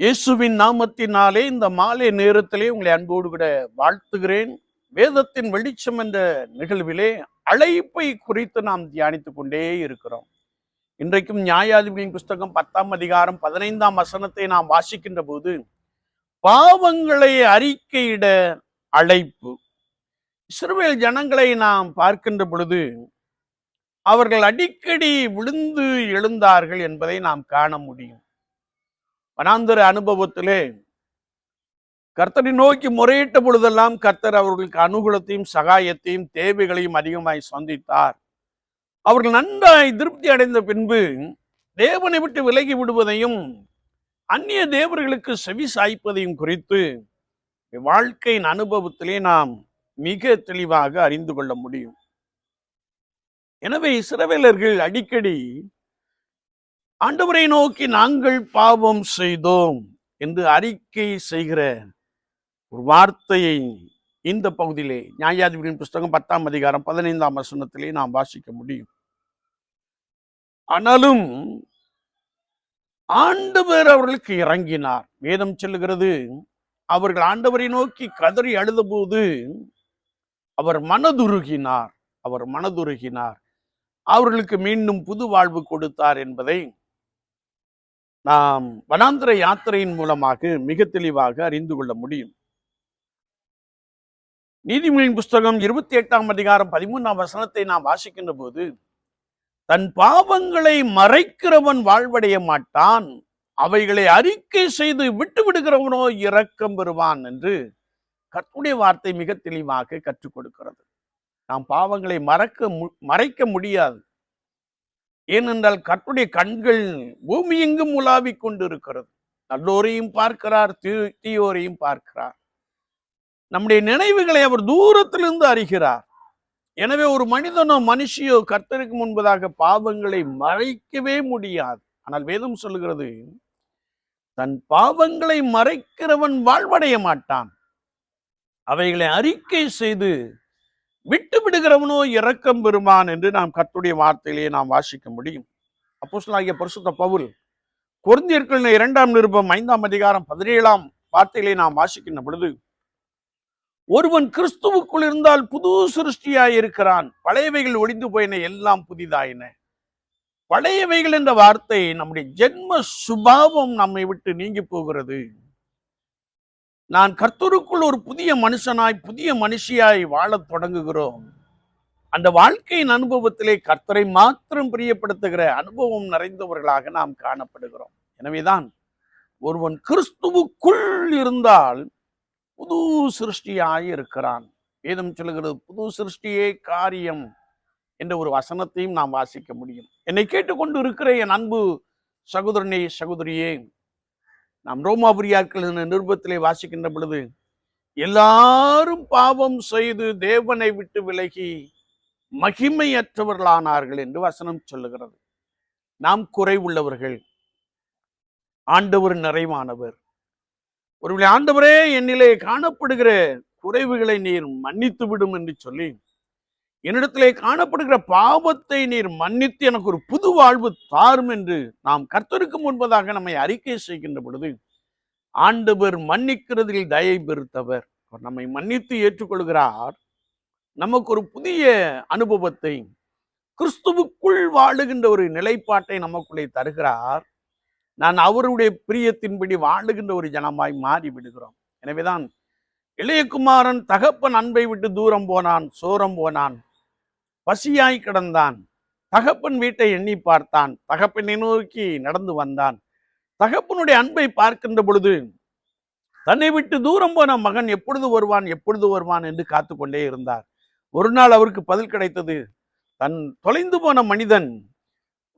இயேசுவின் நாமத்தினாலே இந்த மாலை நேரத்திலே உங்களை அன்போடு கூட வாழ்த்துகிறேன். வேதத்தின் வெளிச்சம் என்ற நிகழ்விலே அழைப்பை குறித்து நாம் தியானித்துக் கொண்டே இருக்கிறோம். இன்றைக்கும் நியாயாதிபதியின் புஸ்தகம் பத்தாம் அதிகாரம் பதினைந்தாம் வசனத்தை நாம் வாசிக்கின்ற போது பாவங்களை அறிக்கையிட அழைப்பு. இஸ்ரவேல் ஜனங்களை நாம் பார்க்கின்ற பொழுது அவர்கள் அடிக்கடி விழுந்து எழுந்தார்கள் என்பதை நாம் காண முடியும். வனாந்தர அனுபவத்திலே கர்த்தரை நோக்கி முறையிட்ட பொழுதெல்லாம் கர்த்தர் அவர்களுக்கு அனுகூலத்தையும் சகாயத்தையும் தேவைகளையும் அதிகமாய் சந்தித்தார். அவர்கள் நன்றாய் திருப்தி அடைந்த பின்பு தேவனை விட்டு விலகி விடுவதையும் அந்நிய தேவர்களுக்கு செவி சாய்ப்பதையும் குறித்து வாழ்க்கையின் அனுபவத்திலே நாம் மிக தெளிவாக அறிந்து கொள்ள முடியும். எனவே இஸ்ரவேலர்கள் அடிக்கடி ஆண்டவரை நோக்கி நாங்கள் பாவம் செய்தோம் என்று அறிக்கை செய்கிற ஒரு வார்த்தையை இந்த பகுதியிலே நியாயாதிபதியின் புஸ்தகம் பத்தாம் அதிகாரம் பதினைந்தாம் வசனத்திலே நாம் வாசிக்க முடியும். ஆனாலும் ஆண்டவர் அவர்களுக்கு இறங்கினார். வேதம் சொல்லுகிறது அவர்கள் ஆண்டவரை நோக்கி கதறி அழுதபோது அவர் மனதுருகினார். அவர் மனதுருகினார். அவர்களுக்கு மீண்டும் புது வாழ்வு கொடுத்தார் என்பதை நாம் வனாந்திர யாத்திரையின் மூலமாக மிக தெளிவாக அறிந்து கொள்ள முடியும். நீதிமொழியின் புஸ்தகம் இருபத்தி எட்டாம் அதிகாரம் பதிமூணாம் வசனத்தை நாம் வாசிக்கின்ற போது தன் பாவங்களை மறைக்கிறவன் வாழ்வடைய மாட்டான். அவைகளை அறிக்கை செய்து விட்டு விடுகிறவனோ இரக்கம் பெறுவான் என்று கற்புடைய வார்த்தை மிக தெளிவாக கற்றுக் கொடுக்கிறது. நாம் பாவங்களை மறக்க மு- மறைக்க முடியாது. ஏனென்றால் கற்றுடைய கண்கள் பூமி எங்கும் உலாவிக் கொண்டிருக்கிறது. நல்லோரையும் பார்க்கிறார் தீ- தீயோரையும் பார்க்கிறார். நம்முடைய நினைவுகளை அவர் தூரத்திலிருந்து அறிகிறார். எனவே ஒரு மனிதனோ மனுஷியோ கர்த்தருக்கு முன்பதாக பாவங்களை மறைக்கவே முடியாது. ஆனால் வேதம் சொல்லுகிறது தன் பாவங்களை மறைக்கிறவன் வாழ்வடைய மாட்டான். அவைகளை அறிக்கை செய்து விட்டு விடுகிறவனோ இரக்கம் பெறுமான் என்று நாம் கத்துடைய வார்த்தையிலே நாம் வாசிக்க முடியும். அப்போஸ்தலனாகிய பரிசுத்த பவுல் கொரிந்தியர்கள் இரண்டாம் நிருபம் ஐந்தாம் அதிகாரம் பதினேழாம் வார்த்தையிலே நாம் வாசிக்கின்ற பொழுது ஒருவன் கிறிஸ்துவுக்குள் இருந்தால் புது சிருஷ்டியாய் இருக்கிறான் பழையவைகள் ஒளிந்து போயின எல்லாம் புதிதாயின. பழையவைகள் என்ற வார்த்தை நம்முடைய ஜென்ம சுபாவம் நம்மை விட்டு நீங்கி போகிறது. நான் கர்த்தருக்குள் ஒரு புதிய மனுஷனாய் புதிய மனுஷியாய் வாழத் தொடங்குகிறோம். அந்த வாழ்க்கையின் அனுபவத்திலே கர்த்தரை மாத்திரம் பிரியப்படுத்துகிற அனுபவம் நிறைந்தவர்களாக நாம் காணப்படுகிறோம். எனவேதான் ஒருவன் கிறிஸ்துவுக்குள் இருந்தால் புது சிருஷ்டியாய் இருக்கிறான். வேதம் சொல்லுகிறது புது சிருஷ்டியே காரியம் என்ற ஒரு வசனத்தையும் நாம் வாசிக்க முடியும். என்னை கேட்டுக்கொண்டு இருக்கிற என் அன்பு சகோதரனே சகோதரியே நாம் ரோமாபுரியாக்கள் என்ற நிருபத்திலே வாசிக்கின்ற பொழுது எல்லாரும் பாவம் செய்து தேவனை விட்டு விலகி மகிமையற்றவர்களானார்கள் என்று வசனம் சொல்லுகிறது. நாம் குறைவுள்ளவர்கள் ஆண்டவர் நிறைவானவர். ஒருவேளை ஆண்டவரே என்னிலே காணப்படுகிற குறைவுகளை நீர் மன்னித்து விடும் என்று சொல்லி என்னிடத்திலே காணப்படுகிற பாவத்தை நீர் மன்னித்து எனக்கு ஒரு புது வாழ்வு தாரும் என்று நாம் கர்த்தருக்கு முன்பதாக நம்மை அறிக்கை செய்கின்ற பொழுது ஆண்டவர் மன்னிக்கிறதில் தயை பெருத்தவர் அவர் நம்மை மன்னித்து ஏற்றுக்கொள்கிறார். நமக்கு ஒரு புதிய அனுபவத்தை கிறிஸ்துவுக்குள் வாழுகின்ற ஒரு நிலைப்பாட்டை நமக்குள்ளே தருகிறார். நான் அவருடைய பிரியத்தின்படி வாழுகின்ற ஒரு ஜனமாய் மாறி விடுகிறோம் எனவேதான் இளையகுமாரன் தகப்பன் அன்பை விட்டு தூரம் போனான் சோரம் போனான். பசியாய் கிடந்தான். தகப்பன் வீட்டை எண்ணி பார்த்தான். தகப்பனை நோக்கி நடந்து வந்தான். தகப்பனுடைய அன்பை பார்க்கின்ற பொழுது தன்னை விட்டு தூரம் போன மகன் எப்பொழுது வருவான் எப்பொழுது வருவான்? என்று காத்து கொண்டே இருந்தார். ஒரு நாள் அவருக்கு பதில் கிடைத்தது தன் தொலைந்து போன மனிதன்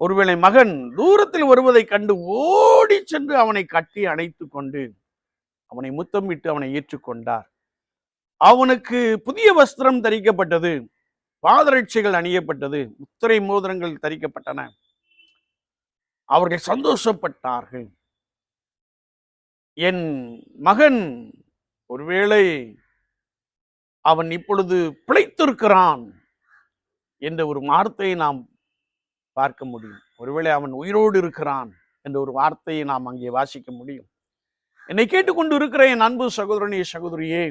ஒருவேளை மகன் தூரத்தில் வருவதைக் கண்டு ஓடி சென்று அவனை கட்டி அணைத்து கொண்டு அவனை முத்தமிட்டு அவனை ஏற்றுக்கொண்டார் அவனுக்கு புதிய வஸ்திரம் தரிக்கப்பட்டது. பாதரட்சிகள் அணியப்பட்டது முத்திரை மோதிரங்கள் தரிக்கப்பட்டன. அவர்கள் சந்தோஷப்பட்டார்கள். என் மகன் ஒருவேளை அவன் இப்பொழுது பிழைத்திருக்கிறான் என்ற ஒரு வார்த்தையை நாம் பார்க்க முடியும். ஒருவேளை அவன் உயிரோடு இருக்கிறான் என்ற ஒரு வார்த்தையை நாம் அங்கே வாசிக்க முடியும். என்னை கேட்டுக்கொண்டு இருக்கிற என் அன்பு சகோதரனே சகோதரியே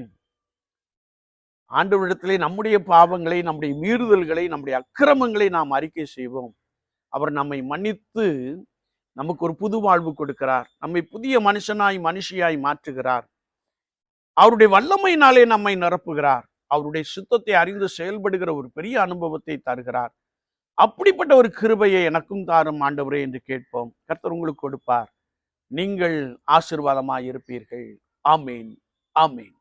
ஆண்டவரிடத்திலே நம்முடைய பாவங்களை நம்முடைய மீறுதல்களை நம்முடைய அக்கிரமங்களை நாம் அறிக்கை செய்வோம். அவர் நம்மை மன்னித்து நமக்கு ஒரு புது வாழ்வு கொடுக்கிறார். நம்மை புதிய மனுஷனாய் மனுஷியாய் மாற்றுகிறார். அவருடைய வல்லமையினாலே நம்மை நிரப்புகிறார். அவருடைய சுத்தத்தை அறிந்து செயல்படுகிற ஒரு பெரிய அனுபவத்தை தருகிறார். அப்படிப்பட்ட ஒரு கிருபையை எனக்கும் தாரும் ஆண்டவரே என்று கேட்போம். கர்த்தர் உங்களுக்கு கொடுப்பார். நீங்கள் ஆசீர்வாதமாய் இருப்பீர்கள் ஆமீன். ஆமீன்.